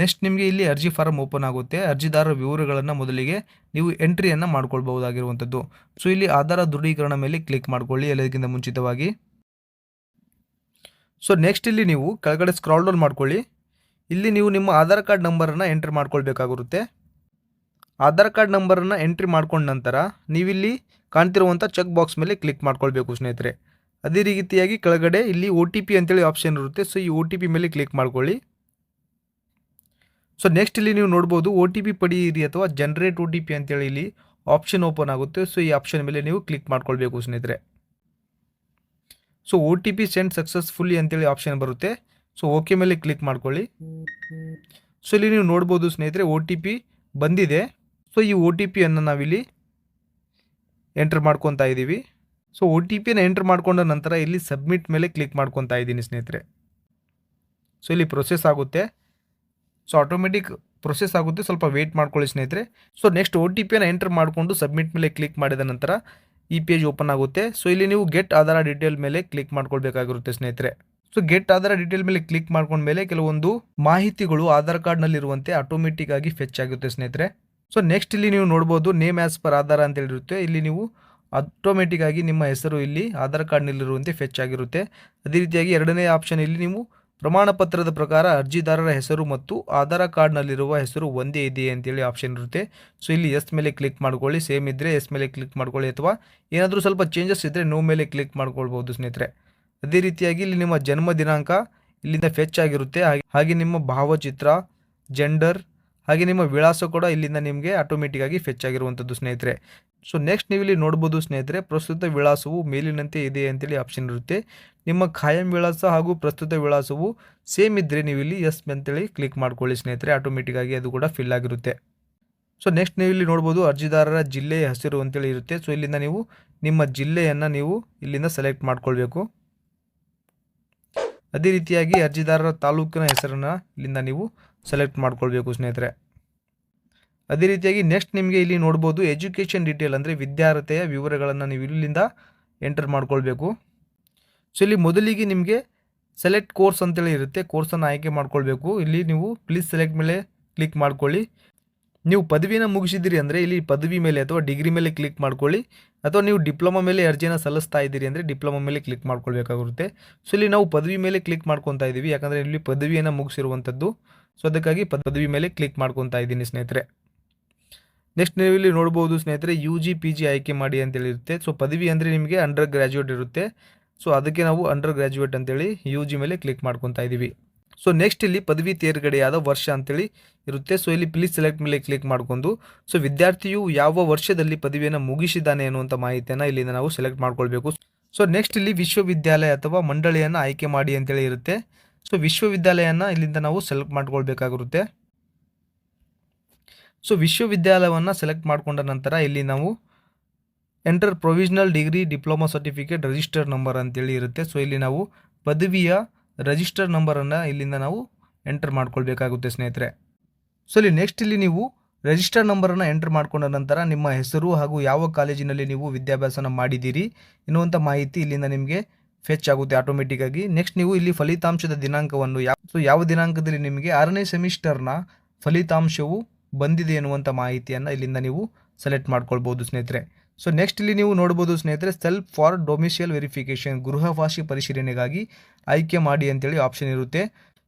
ನೆಕ್ಸ್ಟ್ ನಿಮಗೆ ಇಲ್ಲಿ ಅರ್ಜಿ ಫಾರಂ ಓಪನ್ ಆಗುತ್ತೆ. ಅರ್ಜಿದಾರರ ವಿವರಗಳನ್ನು ಮೊದಲಿಗೆ ನೀವು ಎಂಟ್ರಿಯನ್ನು ಮಾಡ್ಕೊಳ್ಬಹುದಾಗಿರುವಂಥದ್ದು. ಸೊ ಇಲ್ಲಿ ಆಧಾರ ದೃಢೀಕರಣ ಮೇಲೆ ಕ್ಲಿಕ್ ಮಾಡ್ಕೊಳ್ಳಿ. ಎಲ್ಲದಕ್ಕಿಂತ ಮುಂಚಿತವಾಗಿ. ಸೊ ನೆಕ್ಸ್ಟ್ ಇಲ್ಲಿ ನೀವು ಕೆಳಗಡೆ ಸ್ಕ್ರಾಲ್ ಡೌನ್ ಮಾಡ್ಕೊಳ್ಳಿ. ಇಲ್ಲಿ ನೀವು ನಿಮ್ಮ ಆಧಾರ್ ಕಾರ್ಡ್ ನಂಬರನ್ನು ಎಂಟ್ರಿ ಮಾಡ್ಕೊಳ್ಬೇಕಾಗಿರುತ್ತೆ. ಆಧಾರ್ ಕಾರ್ಡ್ ನಂಬರನ್ನು ಎಂಟ್ರಿ ಮಾಡ್ಕೊಂಡ ನಂತರ ನೀವಿಲ್ಲಿ ಕಾಣ್ತಿರುವಂಥ ಚೆಕ್ ಬಾಕ್ಸ್ ಮೇಲೆ ಕ್ಲಿಕ್ ಮಾಡ್ಕೊಳ್ಬೇಕು ಸ್ನೇಹಿತರೆ. ಅದೇ ರೀತಿಯಾಗಿ ಕೆಳಗಡೆ ಇಲ್ಲಿ ಒ ಟಿ ಪಿ ಅಂತೇಳಿ ಆಪ್ಷನ್ ಇರುತ್ತೆ. ಸೊ, ಈ ಒ ಟಿ ಪಿ ಮೇಲೆ ಕ್ಲಿಕ್ ಮಾಡ್ಕೊಳ್ಳಿ. ಸೊ, ನೆಕ್ಸ್ಟ್ ಇಲ್ಲಿ ನೀವು ನೋಡ್ಬೋದು ಒ ಟಿ ಪಿ ಪಡೆಯಿರಿ ಅಥವಾ ಜನ್ರೇಟ್ ಒ ಟಿ ಪಿ ಅಂತೇಳಿ ಇಲ್ಲಿ ಆಪ್ಷನ್ ಓಪನ್ ಆಗುತ್ತೆ. ಸೊ, ಈ ಆಪ್ಷನ್ ಮೇಲೆ ನೀವು ಕ್ಲಿಕ್ ಮಾಡ್ಕೊಳ್ಬೇಕು ಸ್ನೇಹಿತರೆ. So, O T P send successfully ಅಂತೇಳಿ ಆಪ್ಷನ್ ಬರುತ್ತೆ. ಸೊ ಓಕೆ ಮೇಲೆ ಕ್ಲಿಕ್ ಮಾಡ್ಕೊಳ್ಳಿ. ಸೊ ಇಲ್ಲಿ ನೀವು ನೋಡ್ಬೋದು ಸ್ನೇಹಿತರೆ ಒ ಟಿ ಪಿ ಬಂದಿದೆ. ಸೊ ಈ ಒ ಟಿ ಪಿಯನ್ನು ನಾವಿಲ್ಲಿ ಎಂಟ್ರ್ ಮಾಡ್ಕೊತಾ ಇದ್ದೀವಿ. ಸೊ ಒ ಟಿ ಪಿಯನ್ನು ಎಂಟ್ರ್ ಮಾಡ್ಕೊಂಡ ನಂತರ ಇಲ್ಲಿ ಸಬ್ಮಿಟ್ ಮೇಲೆ ಕ್ಲಿಕ್ ಮಾಡ್ಕೊತಾ ಇದ್ದೀನಿ ಸ್ನೇಹಿತರೆ. ಸೊ ಇಲ್ಲಿ ಪ್ರೊಸೆಸ್ ಆಗುತ್ತೆ. ಸೊ ಆಟೋಮೆಟಿಕ್ ಪ್ರೊಸೆಸ್ ಆಗುತ್ತೆ. ಸ್ವಲ್ಪ ವೆಯ್ಟ್ ಮಾಡ್ಕೊಳ್ಳಿ ಸ್ನೇಹಿತರೆ. ಸೊ ನೆಕ್ಸ್ಟ್ ಒ ಟಿ ಪಿಯನ್ನು ಎಂಟ್ರ್ ಮಾಡಿಕೊಂಡು ಸಬ್ಮಿಟ್ ಮೇಲೆ ಕ್ಲಿಕ್ ಮಾಡಿದ ನಂತರ ಈ ಪೇಜ್ ಓಪನ್ ಆಗುತ್ತೆ. ಸೊ ಇಲ್ಲಿ ನೀವು ಗೆಟ್ ಆಧಾರ ಡೀಟೇಲ್ ಮೇಲೆ ಕ್ಲಿಕ್ ಮಾಡ್ಕೊಳ್ಬೇಕಾಗಿರುತ್ತೆ ಸ್ನೇಹಿತರೆ. ಸೊ ಗೆಟ್ ಆಧಾರ ಡೀಟೇಲ್ ಮೇಲೆ ಕ್ಲಿಕ್ ಮಾಡ್ಕೊಂಡ ಮೇಲೆ ಕೆಲವೊಂದು ಮಾಹಿತಿಗಳು ಆಧಾರ್ ಕಾರ್ಡ್ನಲ್ಲಿರುವಂತೆ ಆಟೋಮೆಟಿಕ್ ಆಗಿ ಫೆಚ್ ಆಗುತ್ತೆ ಸ್ನೇಹಿತರೆ. ಸೊ ನೆಕ್ಸ್ಟ್ ಇಲ್ಲಿ ನೀವು ನೋಡ್ಬೋದು ನೇಮ್ ಆ್ಯಸ್ ಪರ್ ಆಧಾರ ಅಂತ ಹೇಳಿರುತ್ತೆ. ಇಲ್ಲಿ ನೀವು ಆಟೋಮೆಟಿಕ್ ಆಗಿ ನಿಮ್ಮ ಹೆಸರು ಇಲ್ಲಿ ಆಧಾರ್ ಕಾರ್ಡ್ನಲ್ಲಿರುವಂತೆ ಫೆಚ್ ಆಗಿರುತ್ತೆ. ಅದೇ ರೀತಿಯಾಗಿ ಎರಡನೇ ಆಪ್ಷನ್ ಇಲ್ಲಿ ನೀವು ಪ್ರಮಾಣ ಪತ್ರದ ಪ್ರಕಾರ ಅರ್ಜಿದಾರರ ಹೆಸರು ಮತ್ತು ಆಧಾರ್ ಕಾರ್ಡ್ನಲ್ಲಿರುವ ಹೆಸರು ಒಂದೇ ಇದೆಯೇ ಅಂತೇಳಿ ಆಪ್ಷನ್ ಇರುತ್ತೆ. ಸೊ ಇಲ್ಲಿ ಎಸ್ ಮೇಲೆ ಕ್ಲಿಕ್ ಮಾಡ್ಕೊಳ್ಳಿ. ಸೇಮ್ ಇದ್ದರೆ ಎಸ್ ಮೇಲೆ ಕ್ಲಿಕ್ ಮಾಡ್ಕೊಳ್ಳಿ ಅಥವಾ ಏನಾದರೂ ಸ್ವಲ್ಪ ಚೇಂಜಸ್ ಇದ್ದರೆ ನೋ ಮೇಲೆ ಕ್ಲಿಕ್ ಮಾಡ್ಕೊಳ್ಬೋದು ಸ್ನೇಹಿತರೆ. ಅದೇ ರೀತಿಯಾಗಿ ಇಲ್ಲಿ ನಿಮ್ಮ ಜನ್ಮ ದಿನಾಂಕ ಇಲ್ಲಿಂದ ಫೆಚ್ ಆಗಿರುತ್ತೆ ಹಾಗೆ ನಿಮ್ಮ ಭಾವಚಿತ್ರ ಜೆಂಡರ್ ಹಾಗೆ ನಿಮ್ಮ ವಿಳಾಸ ಕೂಡ ಇಲ್ಲಿಂದ ನಿಮಗೆ ಆಟೋಮೆಟಿಕ್ ಆಗಿ ಫೆಚ್ ಆಗಿರುವಂಥದ್ದು ಸ್ನೇಹಿತರೆ. ಸೊ ನೆಕ್ಸ್ಟ್ ನೀವು ಇಲ್ಲಿ ನೋಡ್ಬೋದು ಸ್ನೇಹಿತರೆ, ಪ್ರಸ್ತುತ ವಿಳಾಸವು ಮೇಲಿನಂತೆ ಇದೆ ಅಂತೇಳಿ ಆಪ್ಷನ್ ಇರುತ್ತೆ. ನಿಮ್ಮ ಖಾಯಂ ವಿಳಾಸ ಹಾಗೂ ಪ್ರಸ್ತುತ ವಿಳಾಸವು ಸೇಮ್ ಇದ್ದರೆ ನೀವು ಇಲ್ಲಿ ಎಸ್ ಅಂತೇಳಿ ಕ್ಲಿಕ್ ಮಾಡ್ಕೊಳ್ಳಿ ಸ್ನೇಹಿತರೆ ಆಟೋಮೆಟಿಕ್ ಆಗಿ ಅದು ಕೂಡ ಫಿಲ್ ಆಗಿರುತ್ತೆ. ಸೊ ನೆಕ್ಸ್ಟ್ ನೀವು ಇಲ್ಲಿ ನೋಡ್ಬೋದು ಅರ್ಜಿದಾರರ ಜಿಲ್ಲೆಯ ಹಸಿರು ಅಂತೇಳಿ ಇರುತ್ತೆ. ಸೊ ಇಲ್ಲಿಂದ ನೀವು ನಿಮ್ಮ ಜಿಲ್ಲೆಯನ್ನು ನೀವು ಇಲ್ಲಿಂದ ಸೆಲೆಕ್ಟ್ ಮಾಡ್ಕೊಳ್ಬೇಕು. ಅದೇ ರೀತಿಯಾಗಿ ಅರ್ಜಿದಾರರ ತಾಲೂಕಿನ ಹೆಸರನ್ನು ಇಲ್ಲಿಂದ ನೀವು ಸೆಲೆಕ್ಟ್ ಮಾಡ್ಕೊಳ್ಬೇಕು ಸ್ನೇಹಿತರೆ. ಅದೇ ರೀತಿಯಾಗಿ ನೆಕ್ಸ್ಟ್ ನಿಮಗೆ ಇಲ್ಲಿ ನೋಡ್ಬೋದು ಎಜುಕೇಷನ್ ಡೀಟೇಲ್ ಅಂದರೆ ವಿದ್ಯಾರ್ಹತೆಯ ವಿವರಗಳನ್ನು ನೀವು ಇಲ್ಲಿಂದ ಎಂಟರ್ ಮಾಡ್ಕೊಳ್ಬೇಕು. ಸೊ ಇಲ್ಲಿ ಮೊದಲಿಗೆ ನಿಮಗೆ ಸೆಲೆಕ್ಟ್ ಕೋರ್ಸ್ ಅಂತೇಳಿ ಇರುತ್ತೆ. ಕೋರ್ಸನ್ನು ಆಯ್ಕೆ ಮಾಡ್ಕೊಳ್ಬೇಕು. ಇಲ್ಲಿ ನೀವು ಪ್ಲೀಸ್ ಸೆಲೆಕ್ಟ್ ಮೇಲೆ ಕ್ಲಿಕ್ ಮಾಡ್ಕೊಳ್ಳಿ. ನೀವು ಪದವಿನ ಮುಗಿಸಿದ್ದೀರಿ ಅಂದರೆ ಇಲ್ಲಿ ಪದವಿ ಮೇಲೆ ಅಥವಾ ಡಿಗ್ರಿ ಮೇಲೆ ಕ್ಲಿಕ್ ಮಾಡ್ಕೊಳ್ಳಿ. ಅಥವಾ ನೀವು ಡಿಪ್ಲೊಮಾ ಮೇಲೆ ಅರ್ಜಿನ ಸಲ್ಲಿಸ್ತಾ ಇದ್ದೀರಿ ಅಂದರೆ ಡಿಪ್ಲೊಮಾ ಮೇಲೆ ಕ್ಲಿಕ್ ಮಾಡ್ಕೊಳ್ಬೇಕಾಗುತ್ತೆ ಸೊ ಇಲ್ಲಿ ನಾವು ಪದವಿ ಮೇಲೆ ಕ್ಲಿಕ್ ಮಾಡ್ಕೊತಾ ಇದ್ದೀವಿ. ಯಾಕಂದರೆ ಇಲ್ಲಿ ಪದವಿಯನ್ನು ಮುಗಿಸಿರುವಂಥದ್ದು. ಸೊ ಅದಕ್ಕಾಗಿ ಪದವಿ ಮೇಲೆ ಕ್ಲಿಕ್ ಮಾಡ್ಕೊತಾ ಇದ್ದೀನಿ ಸ್ನೇಹಿತರೆ. ನೆಕ್ಸ್ಟ್ ನೀವು ಇಲ್ಲಿ ನೋಡ್ಬೋದು ಸ್ನೇಹಿತರೆ ಯು ಜಿ ಪಿ ಜಿ ಆಯ್ಕೆ ಮಾಡಿ ಅಂತೇಳಿರುತ್ತೆ. ಸೊ ಪದವಿ ಅಂದರೆ ನಿಮಗೆ ಅಂಡರ್ ಗ್ರ್ಯಾಜುಯೇಟ್ ಇರುತ್ತೆ. ಸೊ ಅದಕ್ಕೆ ನಾವು ಅಂಡರ್ ಗ್ರ್ಯಾಜುಯೇಟ್ ಅಂತೇಳಿ ಯು ಜಿ ಮೇಲೆ ಕ್ಲಿಕ್ ಮಾಡ್ಕೊತಾ ಇದ್ದೀವಿ. ಸೊ ನೆಕ್ಸ್ಟ್ ಇಲ್ಲಿ ಪದವಿ ತೇರ್ಗಡೆಯಾದ ವರ್ಷ ಅಂತೇಳಿ ಇರುತ್ತೆ. ಸೊ ಇಲ್ಲಿ ಪ್ಲೀಸ್ ಸೆಲೆಕ್ಟ್ ಮೇಲೆ ಕ್ಲಿಕ್ ಮಾಡ್ಕೊಂಡು. ಸೊ ವಿದ್ಯಾರ್ಥಿಯು ಯಾವ ವರ್ಷದಲ್ಲಿ ಪದವಿಯನ್ನು ಮುಗಿಸಿದ್ದಾನೆ ಅನ್ನುವಂಥ ಮಾಹಿತಿಯನ್ನು ಇಲ್ಲಿಂದ ನಾವು ಸೆಲೆಕ್ಟ್ ಮಾಡ್ಕೊಳ್ಬೇಕು. ಸೊ ನೆಕ್ಸ್ಟ್ ಇಲ್ಲಿ ವಿಶ್ವವಿದ್ಯಾಲಯ ಅಥವಾ ಮಂಡಳಿಯನ್ನು ಆಯ್ಕೆ ಮಾಡಿ ಅಂತೇಳಿ ಇರುತ್ತೆ. ಸೊ ವಿಶ್ವವಿದ್ಯಾಲಯನ ಇಲ್ಲಿಂದ ನಾವು ಸೆಲೆಕ್ಟ್ ಮಾಡ್ಕೊಳ್ಬೇಕಾಗಿರುತ್ತೆ. ಸೊ ವಿಶ್ವವಿದ್ಯಾಲಯವನ್ನು ಸೆಲೆಕ್ಟ್ ಮಾಡಿಕೊಂಡ ನಂತರ ಇಲ್ಲಿ ನಾವು enter provisional degree diploma certificate register number ಅಂತೇಳಿ ಇರುತ್ತೆ. ಸೊ ಇಲ್ಲಿ ನಾವು ಪದವಿಯ ರಿಜಿಸ್ಟರ್ ನಂಬರನ್ನು ಇಲ್ಲಿಂದ ನಾವು ಎಂಟರ್ ಮಾಡ್ಕೊಳ್ಬೇಕಾಗುತ್ತೆ, ಸ್ನೇಹಿತರೆ. ಸೊ ಇಲ್ಲಿ ನೆಕ್ಸ್ಟ್ ಇಲ್ಲಿ ನೀವು ರಿಜಿಸ್ಟರ್ ನಂಬರನ್ನು ಎಂಟರ್ ಮಾಡಿಕೊಂಡ ನಂತರ ನಿಮ್ಮ ಹೆಸರು ಹಾಗೂ ಯಾವ ಕಾಲೇಜಿನಲ್ಲಿ ನೀವು ವಿದ್ಯಾಭ್ಯಾಸನ ಮಾಡಿದ್ದೀರಿ ಎನ್ನುವಂಥ ಮಾಹಿತಿ ಇಲ್ಲಿಂದ ನಿಮಗೆ ಫೆಚ್ ಆಗುತ್ತೆ ಆಟೋಮೆಟಿಕ್ಕಾಗಿ ನೆಕ್ಸ್ಟ್ ನೀವು ಇಲ್ಲಿ ಫಲಿತಾಂಶದ ದಿನಾಂಕವನ್ನು ಯಾವ ಸೊ ಯಾವ ದಿನಾಂಕದಲ್ಲಿ ನಿಮಗೆ ಆರನೇ ಸೆಮಿಸ್ಟರ್ನ ಫಲಿತಾಂಶವು ಬಂದಿದೆ ಎನ್ನುವಂಥ ಮಾಹಿತಿಯನ್ನು ಇಲ್ಲಿಂದ ನೀವು ಸೆಲೆಕ್ಟ್ ಮಾಡ್ಕೊಳ್ಬೋದು, ಸ್ನೇಹಿತರೆ. ಸೊ ನೆಕ್ಸ್ಟ್ ಇಲ್ಲಿ ನೀವು ನೋಡ್ಬೋದು ಸ್ನೇಹಿತರೆ ಸೆಲ್ಫ್ ಫಾರ್ ಡೊಮಿಷಿಯಲ್ ವೆರಿಫಿಕೇಷನ್ ಗೃಹವಾಸಿ ಪರಿಶೀಲನೆಗಾಗಿ ಆಯ್ಕೆ ಮಾಡಿ ಅಂತೇಳಿ ಆಪ್ಷನ್ ಇರುತ್ತೆ.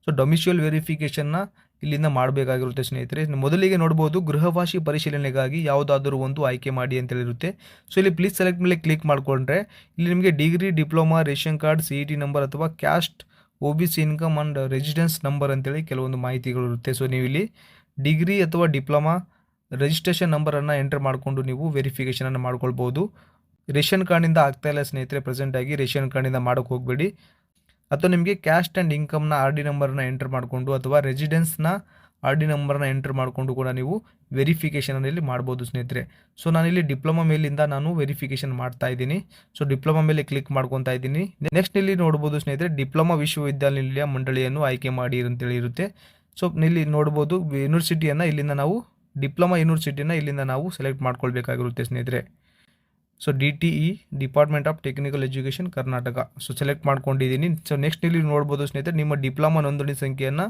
ಸೊ ಡೊಮಿಷಿಯಲ್ ವೆರಿಫಿಕೇಷನ್ನ ಇಲ್ಲಿಂದ ಮಾಡಬೇಕಾಗಿರುತ್ತೆ ಸ್ನೇಹಿತರೆ. ಮೊದಲಿಗೆ ನೋಡ್ಬೋದು ಗೃಹವಾಸಿ ಪರಿಶೀಲನೆಗಾಗಿ ಯಾವುದಾದರೂ ಒಂದು ಆಯ್ಕೆ ಮಾಡಿ ಅಂತೇಳಿರುತ್ತೆ ಸೊ ಇಲ್ಲಿ ಪ್ಲೀಸ್ ಸೆಲೆಕ್ಟ್ ಮೇಲೆ ಕ್ಲಿಕ್ ಮಾಡಿಕೊಂಡ್ರೆ ಇಲ್ಲಿ ನಿಮಗೆ degree diploma ration card C E T number ಅಥವಾ caste O B C income and residence number ಅಂತೇಳಿ ಕೆಲವೊಂದು ಮಾಹಿತಿಗಳು ಇರುತ್ತೆ. ಸೊ ನೀವು ಇಲ್ಲಿ ಡಿಗ್ರಿ ಅಥವಾ ಡಿಪ್ಲೊಮಾ ರಿಜಿಸ್ಟ್ರೇಷನ್ ನಂಬರನ್ನು ಎಂಟರ್ ಮಾಡಿಕೊಂಡು ನೀವು ವೆರಿಫಿಕೇಷನನ್ನು ಮಾಡ್ಕೊಳ್ಬೋದು. ರೇಷನ್ ಕಾರ್ಡಿಂದ ಆಗ್ತಾ ಇಲ್ಲ ಸ್ನೇಹಿತರೆ ಪ್ರೆಸೆಂಟಾಗಿ ರೇಷನ್ ಕಾರ್ಡಿಂದ ಮಾಡೋಕ್ಕೆ ಹೋಗಬೇಡಿ. ಅಥವಾ ನಿಮಗೆ ಕ್ಯಾಸ್ಟ್ ಆ್ಯಂಡ್ ಇನ್ಕಮ್ನ ಆರ್ ಡಿ ನಂಬರನ್ನ ಎಂಟರ್ ಮಾಡಿಕೊಂಡು ಅಥವಾ ರೆಸಿಡೆನ್ಸ್ನ ಆರ್ ಡಿ ನಂಬರ್ನ ಎಂಟರ್ ಮಾಡಿಕೊಂಡು ಕೂಡ ನೀವು ವೆರಿಫಿಕೇಷನಲ್ಲಿ ಮಾಡ್ಬೋದು ಸ್ನೇಹಿತರೆ. ಸೊ ನಾನಿಲ್ಲಿ ಡಿಪ್ಲೊಮಾ ಮೇಲಿಂದ ನಾನು ವೆರಿಫಿಕೇಷನ್ ಮಾಡ್ತಾ ಇದ್ದೀನಿ. ಸೊ ಡಿಪ್ಲೊಮಾ ಮೇಲೆ ಕ್ಲಿಕ್ ಮಾಡ್ಕೊತಾ ಇದ್ದೀನಿ. ನೆಕ್ಸ್ಟ್ ಇಲ್ಲಿ ನೋಡ್ಬೋದು ಸ್ನೇಹಿತರೆ ಡಿಪ್ಲೊಮಾ ವಿಶ್ವವಿದ್ಯಾನಿಲಯ ಮಂಡಳಿಯನ್ನು ಆಯ್ಕೆ ಮಾಡಿ ಅಂತೇಳಿ ಇರುತ್ತೆ ಸೊ ಇಲ್ಲಿ ನೋಡ್ಬೋದು ಯೂನಿವರ್ಸಿಟಿಯನ್ನು ಇಲ್ಲಿಂದ ನಾವು ಡಿಪ್ಲೊಮಾ ಯೂನಿವರ್ಸಿಟಿನ ಇಲ್ಲಿಂದ ನಾವು ಸೆಲೆಕ್ಟ್ ಮಾಡ್ಕೊಳ್ಬೇಕಾಗಿರುತ್ತೆ, ಸ್ನೇಹಿತರೆ. So D T E department of technical education Karnataka so select ಮಾಡ್ಕೊಂಡಿದ್ದೀನಿ. ಸೊ ನೆಕ್ಸ್ಟ್ ಇಲ್ಲಿ ನೋಡ್ಬೋದು, ಸ್ನೇಹಿತರೆ, ನಿಮ್ಮ ಡಿಪ್ಲೊಮಾ ನೋಂದಣಿ ಸಂಖ್ಯೆಯನ್ನು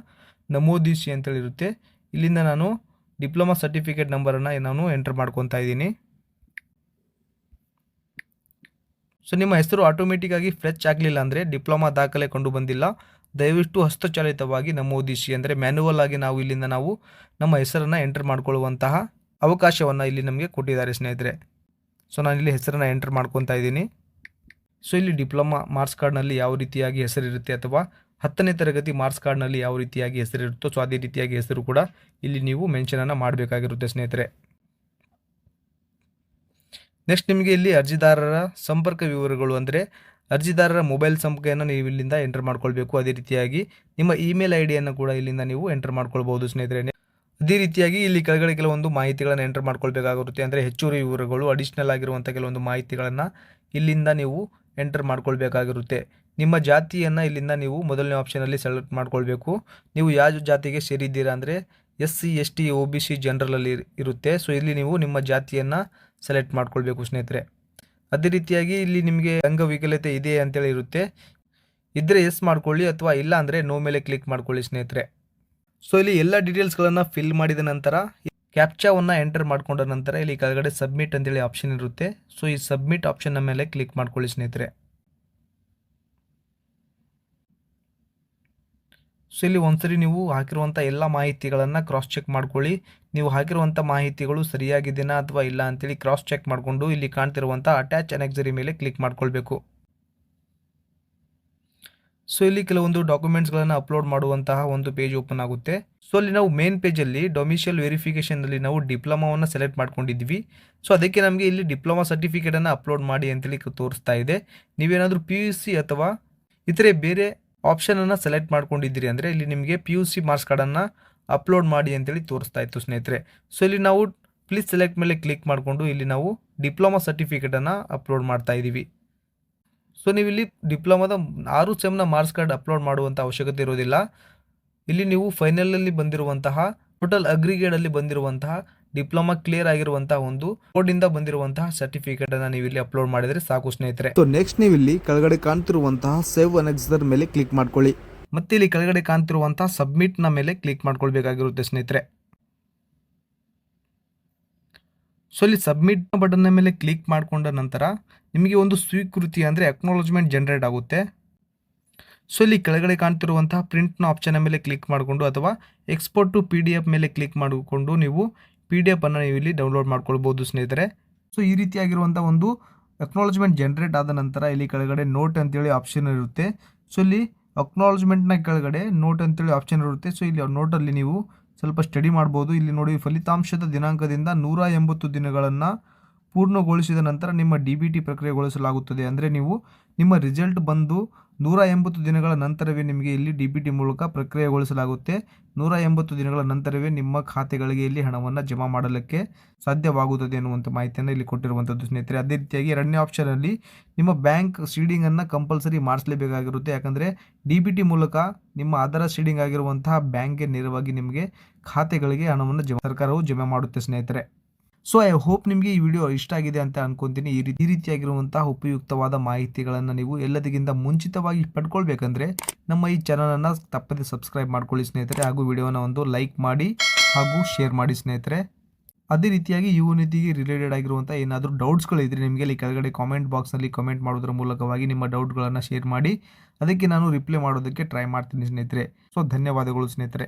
ನಮೂದಿಸಿ ಅಂತೇಳಿರುತ್ತೆ. ಇಲ್ಲಿಂದ ನಾನು ಡಿಪ್ಲೊಮಾ ಸರ್ಟಿಫಿಕೇಟ್ ನಂಬರನ್ನು ನಾನು ಎಂಟರ್ ಮಾಡ್ಕೊತಾ ಇದ್ದೀನಿ. ಸೊ ನಿಮ್ಮ ಹೆಸರು ಆಟೋಮೆಟಿಕ್ಕಾಗಿ ಫ್ರೆಚ್ ಆಗಲಿಲ್ಲ ಅಂದರೆ ಡಿಪ್ಲೊಮಾ ದಾಖಲೆ ಕಂಡು ಬಂದಿಲ್ಲ. ದಯವಿಟ್ಟು ಹಸ್ತಚಾಲಿತವಾಗಿ ನಮೂದಿಸಿ ಅಂದರೆ ಮ್ಯಾನ್ಯುವಲ್ ಆಗಿ ನಾವು ಇಲ್ಲಿಂದ ನಾವು ನಮ್ಮ ಹೆಸರನ್ನು ಎಂಟರ್ ಮಾಡಿಕೊಳ್ಳುವಂತಹ ಅವಕಾಶವನ್ನು ಇಲ್ಲಿ ನಮಗೆ ಕೊಟ್ಟಿದ್ದಾರೆ ಸ್ನೇಹಿತರೆ. ಸೊ ನಾನು ಇಲ್ಲಿ ಹೆಸರನ್ನು ಎಂಟರ್ ಮಾಡ್ಕೊತಾ ಇದ್ದೀನಿ. ಸೊ ಇಲ್ಲಿ ಡಿಪ್ಲೊಮಾ ಮಾರ್ಕ್ಸ್ ಕಾರ್ಡ್ನಲ್ಲಿ ಯಾವ ರೀತಿಯಾಗಿ ಹೆಸರಿರುತ್ತೆ ಅಥವಾ ಹತ್ತನೇ ತರಗತಿ ಮಾರ್ಕ್ಸ್ ಕಾರ್ಡ್ನಲ್ಲಿ ಯಾವ ರೀತಿಯಾಗಿ ಹೆಸರಿರುತ್ತೋ ಸೊ ಅದೇ ರೀತಿಯಾಗಿ ಹೆಸರು ಕೂಡ ಇಲ್ಲಿ ನೀವು ಮೆನ್ಷನನ್ನು ಮಾಡಬೇಕಾಗಿರುತ್ತೆ ಸ್ನೇಹಿತರೆ. ನೆಕ್ಸ್ಟ್ ನಿಮಗೆ ಇಲ್ಲಿ ಅರ್ಜಿದಾರರ ಸಂಪರ್ಕ ವಿವರಗಳು ಅಂದರೆ ಅರ್ಜಿದಾರರ ಮೊಬೈಲ್ ಸಂಖ್ಯೆಯನ್ನು ನೀವು ಇಲ್ಲಿಂದ ಎಂಟರ್ ಮಾಡ್ಕೊಳ್ಬೇಕು. ಅದೇ ರೀತಿಯಾಗಿ ನಿಮ್ಮ ಇಮೇಲ್ ಐ ಕೂಡ ಇಲ್ಲಿಂದ ನೀವು ಎಂಟರ್ ಮಾಡ್ಕೊಳ್ಬಹುದು ಸ್ನೇಹಿತರೆ. ಅದೇ ರೀತಿಯಾಗಿ ಇಲ್ಲಿ ಕೆಳಗಡೆ ಕೆಲವೊಂದು ಮಾಹಿತಿಗಳನ್ನು ಎಂಟರ್ ಮಾಡ್ಕೊಳ್ಬೇಕಾಗಿರುತ್ತೆ. ಅಂದರೆ ಹೆಚ್ಚುವರಿ ವಿವರಗಳು ಅಡಿಷ್ನಲ್ ಆಗಿರುವಂಥ ಕೆಲವೊಂದು ಮಾಹಿತಿಗಳನ್ನು ಇಲ್ಲಿಂದ ನೀವು ಎಂಟರ್ ಮಾಡ್ಕೊಳ್ಬೇಕಾಗಿರುತ್ತೆ. ನಿಮ್ಮ ಜಾತಿಯನ್ನು ಇಲ್ಲಿಂದ ನೀವು ಮೊದಲನೇ ಆಪ್ಷನಲ್ಲಿ ಸೆಲೆಕ್ಟ್ ಮಾಡ್ಕೊಳ್ಬೇಕು. ನೀವು ಯಾವ ಜಾತಿಗೆ ಸೇರಿದ್ದೀರಾ ಅಂದರೆ S C S T O B C ಜನರಲಲ್ಲಿ ಇರುತ್ತೆ. ಸೊ ಇಲ್ಲಿ ನೀವು ನಿಮ್ಮ ಜಾತಿಯನ್ನು ಸೆಲೆಕ್ಟ್ ಮಾಡ್ಕೊಳ್ಬೇಕು ಸ್ನೇಹಿತರೆ. ಅದೇ ರೀತಿಯಾಗಿ ಇಲ್ಲಿ ನಿಮಗೆ ಅಂಗವಿಕಲತೆ ಇದೆ ಅಂತೇಳಿ ಇರುತ್ತೆ. ಇದ್ದರೆ ಎಸ್ ಮಾಡ್ಕೊಳ್ಳಿ ಅಥವಾ ಇಲ್ಲ ಅಂದರೆ ನೋ ಮೇಲೆ ಕ್ಲಿಕ್ ಮಾಡ್ಕೊಳ್ಳಿ ಸ್ನೇಹಿತರೆ. ಸೊ ಇಲ್ಲಿ ಎಲ್ಲ ಡೀಟೇಲ್ಸ್ಗಳನ್ನು ಫಿಲ್ ಮಾಡಿದ ನಂತರ ಕ್ಯಾಪ್ಚಾವನ್ನು ಎಂಟರ್ ಮಾಡ್ಕೊಂಡ ನಂತರ ಇಲ್ಲಿ ಕೆಳಗಡೆ ಸಬ್ಮಿಟ್ ಅಂತೇಳಿ ಆಪ್ಷನ್ ಇರುತ್ತೆ. ಸೊ ಈ ಸಬ್ಮಿಟ್ ಆಪ್ಷನ್ನ ಮೇಲೆ ಕ್ಲಿಕ್ ಮಾಡ್ಕೊಳ್ಳಿ ಸ್ನೇಹಿತರೆ. ಸೊ ಇಲ್ಲಿ ಒಂದ್ಸರಿ ನೀವು ಹಾಕಿರುವಂಥ ಎಲ್ಲ ಮಾಹಿತಿಗಳನ್ನು ಕ್ರಾಸ್ ಚೆಕ್ ಮಾಡ್ಕೊಳ್ಳಿ. ನೀವು ಹಾಕಿರುವಂಥ ಮಾಹಿತಿಗಳು ಸರಿಯಾಗಿದೆಯಾ ಅಥವಾ ಇಲ್ಲ ಅಂತೇಳಿ ಕ್ರಾಸ್ ಚೆಕ್ ಮಾಡಿಕೊಂಡು ಇಲ್ಲಿ ಕಾಣ್ತಿರುವಂಥ ಅಟ್ಯಾಚ್ ಅನೆಕ್ಸರಿ ಮೇಲೆ ಕ್ಲಿಕ್ ಮಾಡ್ಕೊಳ್ಬೇಕು. ಸೊ ಇಲ್ಲಿ ಕೆಲವೊಂದು ಡಾಕ್ಯುಮೆಂಟ್ಸ್ಗಳನ್ನು ಅಪ್ಲೋಡ್ ಮಾಡುವಂತಹ ಒಂದು ಪೇಜ್ ಓಪನ್ ಆಗುತ್ತೆ. ಸೊ ಅಲ್ಲಿ ನಾವು ಮೇನ್ ಪೇಜಲ್ಲಿ ಡೊಮಿಷಿಯಲ್ ವೆರಿಫಿಕೇಷನಲ್ಲಿ ನಾವು ಡಿಪ್ಲೊಮಾವನ್ನು ಸೆಲೆಕ್ಟ್ ಮಾಡ್ಕೊಂಡಿದ್ವಿ. ಸೊ ಅದಕ್ಕೆ ನಮಗೆ ಇಲ್ಲಿ ಡಿಪ್ಲೊಮಾ ಸರ್ಟಿಫಿಕೇಟನ್ನು ಅಪ್ಲೋಡ್ ಮಾಡಿ ಅಂತೇಳಿ ತೋರಿಸ್ತಾ ಇದೆ. ನೀವೇನಾದರೂ ಪಿ ಯು ಸಿ ಅಥವಾ ಇತರೆ ಬೇರೆ ಆಪ್ಷನನ್ನು ಸೆಲೆಕ್ಟ್ ಮಾಡ್ಕೊಂಡಿದ್ದೀರಿ ಅಂದರೆ ಇಲ್ಲಿ ನಿಮಗೆ ಪಿ ಯು ಸಿ ಮಾರ್ಕ್ಸ್ ಕಾರ್ಡನ್ನು ಅಪ್ಲೋಡ್ ಮಾಡಿ ಅಂತೇಳಿ ತೋರಿಸ್ತಾ ಇತ್ತು ಸ್ನೇಹಿತರೆ. ಸೊ ಇಲ್ಲಿ ನಾವು ಪ್ಲೀಸ್ ಸೆಲೆಕ್ಟ್ ಮೇಲೆ ಕ್ಲಿಕ್ ಮಾಡಿಕೊಂಡು ಇಲ್ಲಿ ನಾವು ಡಿಪ್ಲೊಮಾ ಸರ್ಟಿಫಿಕೇಟನ್ನು ಅಪ್ಲೋಡ್ ಮಾಡ್ತಾ ಇದ್ದೀವಿ. ಸೊ ನೀವು ಇಲ್ಲಿ ಡಿಪ್ಲೊಮಾದ ಆರು ಸೆಮ್ನ ಮಾರ್ಕ್ಸ್ ಕಾರ್ಡ್ ಅಪ್ಲೋಡ್ ಮಾಡುವಂಥ ಅವಶ್ಯಕತೆ ಇರೋದಿಲ್ಲ. ಇಲ್ಲಿ ನೀವು ಫೈನಲಲ್ಲಿ ಬಂದಿರುವಂತಹ ಟೋಟಲ್ ಅಗ್ರಿಗೇಡಲ್ಲಿ ಬಂದಿರುವಂತಹ ಡಿಪ್ಲೊಮಾ ಕ್ಲಿಯರ್ ಆಗಿರುವಂತಹ ಒಂದು ಬೋರ್ಡಿಂದ ಬಂದಿರುವಂತಹ ಸರ್ಟಿಫಿಕೇಟನ್ನು ನೀವು ಇಲ್ಲಿ ಅಪ್ಲೋಡ್ ಮಾಡಿದ್ರೆ ಸಾಕು ಸ್ನೇಹಿತರೆ. ಸೊ ನೆಕ್ಸ್ಟ್ ನೀವು ಇಲ್ಲಿ ಕೆಳಗಡೆ ಕಾಣ್ತಿರುವಂತಹ ಸೇವ್ ಅನೆಕ್ಸರ್ ಮೇಲೆ ಕ್ಲಿಕ್ ಮಾಡ್ಕೊಳ್ಳಿ. ಮತ್ತೆ ಇಲ್ಲಿ ಕೆಳಗಡೆ ಕಾಣ್ತಿರುವಂತಹ ಸಬ್ಮಿಟ್ನ ಮೇಲೆ ಕ್ಲಿಕ್ ಮಾಡ್ಕೊಳ್ಬೇಕಾಗಿರುತ್ತೆ ಸ್ನೇಹಿತರೆ. ಸೊ ಇಲ್ಲಿ ಸಬ್ಮಿಟ್ ಬಟನ್ನ ಮೇಲೆ ಕ್ಲಿಕ್ ಮಾಡಿಕೊಂಡ ನಂತರ ನಿಮಗೆ ಒಂದು ಸ್ವೀಕೃತಿ ಅಂದರೆ ಅಕ್ನಾಲಜ್ಮೆಂಟ್ ಜನರೇಟ್ ಆಗುತ್ತೆ. ಸೊ ಇಲ್ಲಿ ಕೆಳಗಡೆ ಕಾಣ್ತಿರುವಂತಹ ಪ್ರಿಂಟ್ನ ಆಪ್ಷನ್ ಮೇಲೆ ಕ್ಲಿಕ್ ಮಾಡಿಕೊಂಡು ಅಥವಾ export to P D F ಮೇಲೆ ಕ್ಲಿಕ್ ಮಾಡಿಕೊಂಡು ನೀವು ಪಿ ಡಿ ಎಫ್ ಅನ್ನು ನೀವು ಇಲ್ಲಿ ಡೌನ್ಲೋಡ್ ಮಾಡ್ಕೊಳ್ಬೋದು ಸ್ನೇಹಿತರೆ. ಸೊ ಈ ರೀತಿಯಾಗಿರುವಂಥ ಒಂದು ಅಕ್ನಾಲಜ್ಮೆಂಟ್ ಜನ್ರೇಟ್ ಆದ ನಂತರ ಇಲ್ಲಿ ಕೆಳಗಡೆ ನೋಟ್ ಅಂತೇಳಿ ಆಪ್ಷನ್ ಇರುತ್ತೆ. ಸೊ ಇಲ್ಲಿ ಅಕ್ನಾಲಜ್ಮೆಂಟ್ನ ಕೆಳಗಡೆ ನೋಟ್ ಅಂತೇಳಿ ಆಪ್ಷನ್ ಇರುತ್ತೆ. ಸೊ ಇಲ್ಲಿ ನೋಟಲ್ಲಿ ನೀವು ಸ್ವಲ್ಪ ಸ್ಟಡಿ ಮಾಡ್ಬೋದು. ಇಲ್ಲಿ ನೋಡಿ ಫಲಿತಾಂಶದ ದಿನಾಂಕದಿಂದ ನೂರ ಎಂಬತ್ತು ದಿನಗಳನ್ನು ಪೂರ್ಣಗೊಳಿಸಿದ ನಂತರ ನಿಮ್ಮ ಡಿ ಬಿ ಟಿ ಪ್ರಕ್ರಿಯೆಗೊಳಿಸಲಾಗುತ್ತದೆ. ಅಂದರೆ ನೀವು ನಿಮ್ಮ ರಿಸಲ್ಟ್ ಬಂದು ನೂರ ಎಂಬತ್ತು ದಿನಗಳ ನಂತರವೇ ನಿಮಗೆ ಇಲ್ಲಿ ಡಿ ಬಿ ಟಿ ಮೂಲಕ ಪ್ರಕ್ರಿಯೆಗೊಳಿಸಲಾಗುತ್ತೆ. ನೂರ ಎಂಬತ್ತು ದಿನಗಳ ನಂತರವೇ ನಿಮ್ಮ ಖಾತೆಗಳಿಗೆ ಇಲ್ಲಿ ಹಣವನ್ನು ಜಮಾ ಮಾಡಲಿಕ್ಕೆ ಸಾಧ್ಯವಾಗುತ್ತದೆ ಎನ್ನುವಂಥ ಮಾಹಿತಿಯನ್ನು ಇಲ್ಲಿ ಕೊಟ್ಟಿರುವಂಥದ್ದು ಸ್ನೇಹಿತರೆ. ಅದೇ ರೀತಿಯಾಗಿ ಎರಡನೇ ಆಪ್ಷನಲ್ಲಿ ನಿಮ್ಮ ಬ್ಯಾಂಕ್ ಸೀಡಿಂಗನ್ನು ಕಂಪಲ್ಸರಿ ಮಾಡಿಸಲೇಬೇಕಾಗಿರುತ್ತೆ. ಯಾಕಂದರೆ ಡಿ ಬಿ ಟಿ ಮೂಲಕ ನಿಮ್ಮ ಆಧಾರ ಸೀಡಿಂಗ್ ಆಗಿರುವಂತಹ ಬ್ಯಾಂಕ್ಗೆ ನೇರವಾಗಿ ನಿಮಗೆ ಖಾತೆಗಳಿಗೆ ಹಣವನ್ನು ಜಮ ಸರ್ಕಾರವು ಜಮೆ ಮಾಡುತ್ತೆ ಸ್ನೇಹಿತರೆ. ಸೊ ಐ ಹೋಪ್ ನಿಮಗೆ ಈ ವಿಡಿಯೋ ಇಷ್ಟ ಆಗಿದೆ ಅಂತ ಅನ್ಕೊಂತೀನಿ. ಈ ರೀತಿ, ಈ ರೀತಿಯಾಗಿರುವಂತಹ ಉಪಯುಕ್ತವಾದ ಮಾಹಿತಿಗಳನ್ನು ನೀವು ಎಲ್ಲದಿಗಿಂತ ಮುಂಚಿತವಾಗಿ ಪಡ್ಕೊಳ್ಬೇಕಂದ್ರೆ ನಮ್ಮ ಈ ಚಾನಲನ್ನು ತಪ್ಪದೆ ಸಬ್ಸ್ಕ್ರೈಬ್ ಮಾಡ್ಕೊಳ್ಳಿ ಸ್ನೇಹಿತರೆ. ಹಾಗೂ ವಿಡಿಯೋನ ಒಂದು ಲೈಕ್ ಮಾಡಿ ಹಾಗೂ ಶೇರ್ ಮಾಡಿ ಸ್ನೇಹಿತರೆ. ಅದೇ ರೀತಿಯಾಗಿ ಯುವ ನಿಧಿಗೆ ರಿಲೇಟೆಡ್ ಆಗಿರುವಂಥ ಏನಾದರೂ ಡೌಟ್ಸ್ಗಳಿದ್ರೆ ನಿಮಗೆ ಇಲ್ಲಿ ಕೆಳಗಡೆ ಕಾಮೆಂಟ್ ಬಾಕ್ಸ್ನಲ್ಲಿ ಕಮೆಂಟ್ ಮಾಡೋದ್ರ ಮೂಲಕವಾಗಿ ನಿಮ್ಮ ಡೌಟ್ಗಳನ್ನು ಶೇರ್ ಮಾಡಿ. ಅದಕ್ಕೆ ನಾನು ರಿಪ್ಲೈ ಮಾಡೋದಕ್ಕೆ ಟ್ರೈ ಮಾಡ್ತೀನಿ ಸ್ನೇಹಿತರೆ. ಸೊ ಧನ್ಯವಾದಗಳು ಸ್ನೇಹಿತರೆ.